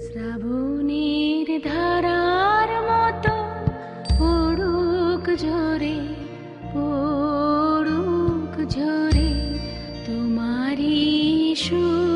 শ্রাবণের ধারার মতো পড়ুক ঝরে পড়ুক ঝরে তোমারি সুরটি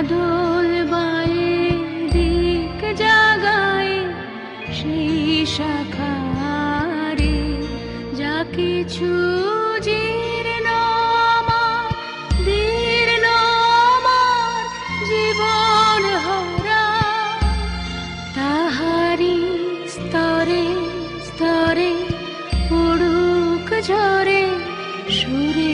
বাদল বায়ে দিক জাগায় সেই শাখারে যা কিছু ঝরে সুরে